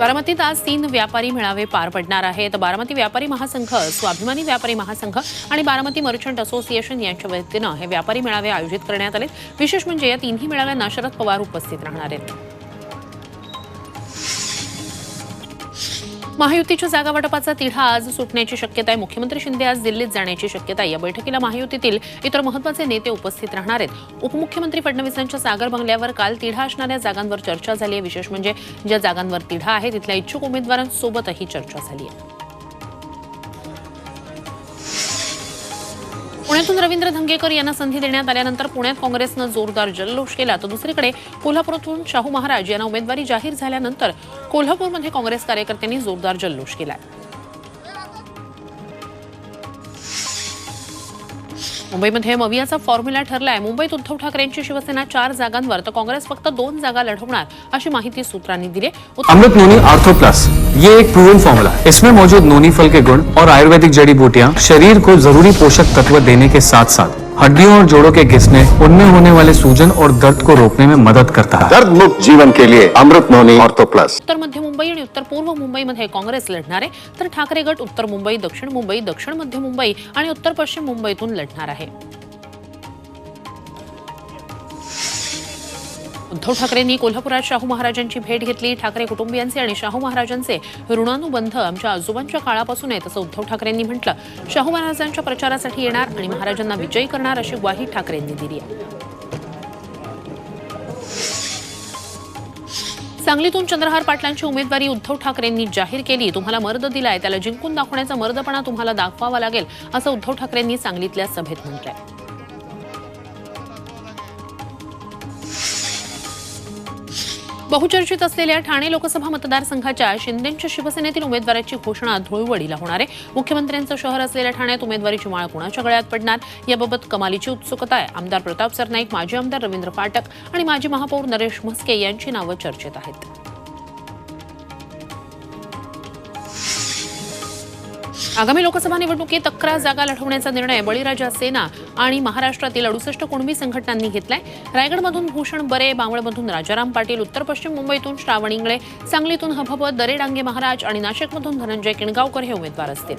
बारामतीत आज तीन व्यापारी मेळावे पार पडणार आहेत. बारामती व्यापारी महासंघ स्वाभिमानी व्यापारी महासंघ आणि बारामती मर्चंट असोसिएशन यांच्या वतीनं हे व्यापारी मेळावे आयोजित करण्यात आले विशेष म्हणजे या तिन्ही मेळाव्यांना शरद पवार उपस्थित राहणार आहेत. महायुतीच्या जागा वाटपाचा तिढा आज सुटण्याची शक्यता आहे मुख्यमंत्री शिंदे आज दिल्लीत जाण्याची शक्यता आहे या बैठकीला महायुतीतील इतर महत्त्वाचे नेते उपस्थित राहणार आहेत. उपमुख्यमंत्री फडणवीसांच्या सागर बंगल्यावर काल तिढा असणाऱ्या जागांवर चर्चा झाली आहे. विशेष म्हणजे ज्या जागांवर तिढा आहे तिथल्या इच्छुक उमेदवारांसोबतही चर्चा झाली आहे. पुण्यातून रवींद्र धंगेकर यांना संधी देण्यात आल्यानंतर पुण्यात काँग्रेसनं जोरदार जल्लोष केला. तर दुसरीकडे कोल्हापुरातून शाहू महाराज यांना उमेदवारी जाहीर झाल्यानंतर कोल्हापूरमध्ये काँग्रेस कार्यकर्त्यांनी जोरदार जल्लोष केला. मुंबईमध्ये मवियाचा फॉर्म्युला ठरलाय. मुंबईत उद्धव ठाकरेंची शिवसेना चार जागांवर तर काँग्रेस फक्त दोन जागा लढवणार अशी माहिती सूत्रांनी दिली. अमृत नोनी आर्थो प्लस ये एक प्रूवन फॉर्मूला इसमें मौजूद नोनी फल के गुण और आयुर्वेदिक जड़ी बूटियां शरीर को जरूरी पोषक तत्व देने के साथ साथ हड्डियों और जोड़ों के घिसने उनमें होने वाले सूजन और दर्द को रोकने में मदद करता है। दर्द मुक्त जीवन के लिए अमृत नोनी ऑर्थो प्लस। उत्तर मध्य मुंबई आणि उत्तर पूर्व मुंबईमध्ये काँग्रेस लढणार आहे तर ठाकरे गट उत्तर मुंबई दक्षिण मुंबई दक्षिण मध्य मुंबई आणि उत्तर पश्चिम मुंबईतून लढणार आहे. उद्धव ठाकरेंनी कोल्हापुरात शाहू महाराजांची भेट घेतली. ठाकरे कुटुंबियांचे आणि शाहू महाराजांचे ऋणानुबंध आमच्या आजोबांच्या काळापासून आहे तसं उद्धव ठाकरेंनी म्हटलं. शाहू महाराजांच्या प्रचारासाठी येणार आणि महाराजांना विजयी करणार अशी ग्वाही ठाकरेंनी दिली आहे. सांगलीतून चंद्रहार पाटलांची उमेदवारी उद्धव ठाकरेंनी जाहीर केली. तुम्हाला मर्द दिलाय त्याला जिंकून दाखवण्याचा मर्दपणा तुम्हाला दाखवावा लागेल असं उद्धव ठाकरेंनी सांगलीतल्या सभेत म्हटलंय. बहुचर्चित असलेल्या ठाणे लोकसभा मतदारसंघाच्या शिंदेच्या शिवसेनेतील उमेदवाराची घोषणा धुळवडीला होणार आहे. मुख्यमंत्र्यांचं शहर असलेल्या ठाण्यात उमेदवारीची माळ कुणाच्या गळ्यात पडणार? याबाबत कमालीची उत्सुकता आहे. आमदार प्रताप सरनाईक माजी आमदार रवींद्र फाटक आणि माजी महापौर नरेश म्हस्के यांची नावं चर्चेत आहेत. आगामी लोकसभा निवडणुकीत अकरा जागा लढवण्याचा निर्णय बळीराजा सेना आणि महाराष्ट्रातील अडुसष्ट कुणबी संघटनांनी घेतलाय. रायगडमधून भूषण बरे बांबळमधून राजाराम पाटील उत्तर पश्चिम मुंबईतून श्रावण इंगळे सांगलीतून हभप दरे डांगे महाराज आणि नाशिकमधून धनंजय किणगावकर हे उमेदवार असतील.